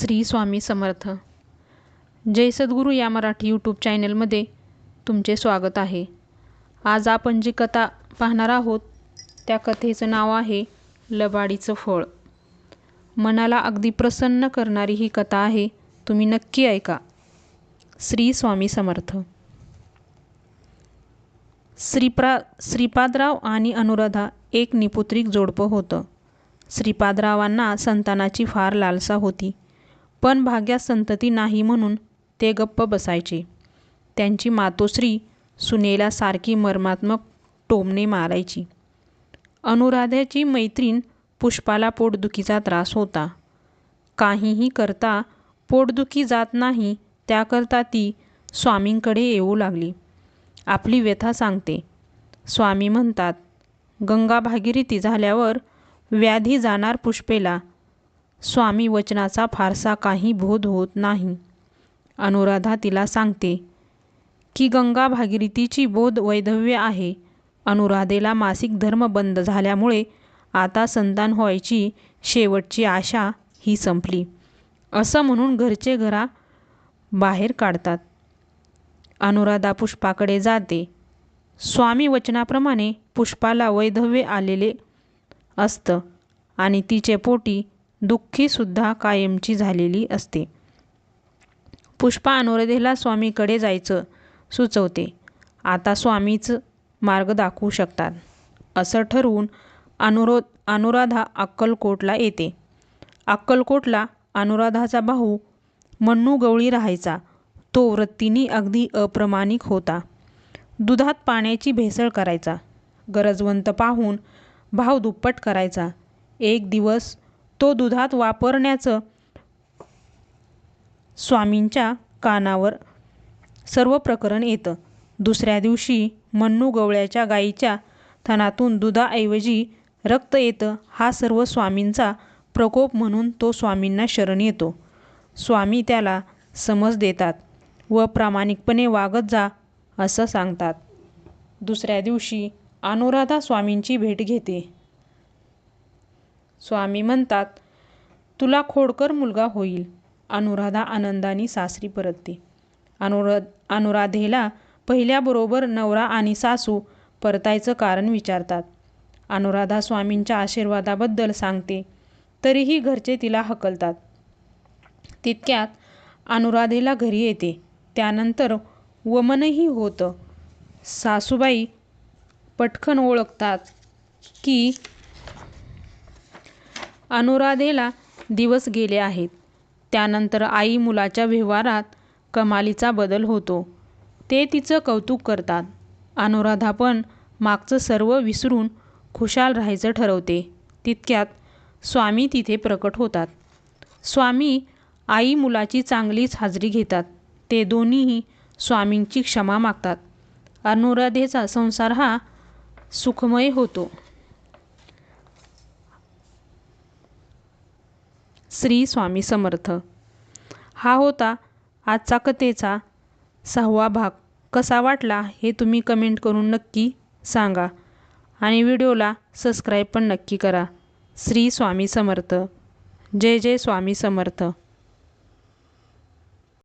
श्री स्वामी समर्थ. जय सद्गुरू या मराठी यूट्यूब चॅनलमध्ये तुमचे स्वागत आहे. आज आपण जी कथा पाहणार आहोत त्या कथेचं नाव आहे लबाडीचं फळ. मनाला अगदी प्रसन्न करणारी ही कथा आहे तुम्ही नक्की ऐका. श्री स्वामी समर्थ. श्रीप्रा श्रीपादराव आणि अनुराधा एक निपुत्रिक जोडपं होतं. श्रीपादरावांना संतानाची फार लालसा होती. पण भाग्या संतती नाही म्हणून ते गप्प बसायचे. त्यांची मातोश्री सुनेला सारखी मर्मात्मक टोमणे मारायची. अनुराधाची मैत्रीण पुष्पाला पोटदुखीचा त्रास होता. काहीही करता पोटदुखी जात नाही त्याकरता ती स्वामींकडे येऊ लागली. आपली व्यथा सांगते. स्वामी म्हणतात गंगा भागीरथी झाल्यावर व्याधी जाणार पुष्पेला स्वामी वचनाचा फारसा काही बोध होत नाही. अनुराधा तिला सांगते की गंगा भागीरथीची बोध वैधव्य आहे. अनुराधेला मासिक धर्म बंद झाल्यामुळे आता संतान व्हायची शेवटची आशा ही संपली. असं म्हणून घरचे घरा बाहेर काढतात. अनुराधा पुष्पाकडे जाते. स्वामी वचनाप्रमाणे पुष्पाला वैधव्य आलेले असतं आणि तिचे पोटी दुःखीसुद्धा कायमची झालेली असते. पुष्पा अनुराधेला स्वामीकडे जायचं सुचवते. आता स्वामीच मार्ग दाखवू शकतात. असं ठरवून अनुरोध अनुराधा अक्कलकोटला येते. अक्कलकोटला अनुराधाचा भाऊ मन्नू गवळी राहायचा. तो वृत्तीने अगदी अप्रमाणिक होता. दुधात पाण्याची भेसळ करायचा. गरजवंत पाहून भाव दुप्पट करायचा. एक दिवस तो दुधात वापरण्याचं स्वामींच्या कानावर सर्व प्रकरण येतं. दुसऱ्या दिवशी मन्नू गवळ्याच्या गाईच्या थनातून दुधाऐवजी रक्त येतं हा सर्व स्वामींचा प्रकोप म्हणून तो स्वामींना शरण येतो. स्वामी त्याला समज देतात व प्रामाणिकपणे वागत जा असं सांगतात. दुसऱ्या दिवशी अनुराधा स्वामींची भेट घेते. स्वामी म्हणतात तुला खोडकर मुलगा होईल. अनुराधा आनंदाने सासरी परतते अनुरा अनुराधेला पहिल्याबरोबर नवरा आणि सासू परतायचं कारण विचारतात. अनुराधा स्वामींच्या आशीर्वादाबद्दल सांगते तरीही घरचे तिला हकलतात. तितक्यात अनुराधेला घरी येते. त्यानंतर वमनही होतं. सासूबाई पटकन ओळखतात की अनुराधेला दिवस गेले आहेत. त्यानंतर आई मुलाच्या व्यवहारात कमालीचा बदल होतो. ते तिचं कौतुक करतात. अनुराधा पण मागचं सर्व विसरून खुशाल राहायचं ठरवते. तितक्यात स्वामी तिथे प्रकट होतात. स्वामी आई मुलाची चांगलीच हाजरी घेतात. ते दोन्हीही स्वामींची क्षमा मागतात. अनुराधेचा संसार हा सुखमय होतो. श्री स्वामी समर्थ. हा होता आजचा कथेचा सहावा भाग. कसा वाटला हे तुम्ही कमेंट करून नक्की सांगा आणि व्हिडिओला सबस्क्राईब पण नक्की करा. श्री स्वामी समर्थ. जय जय स्वामी समर्थ.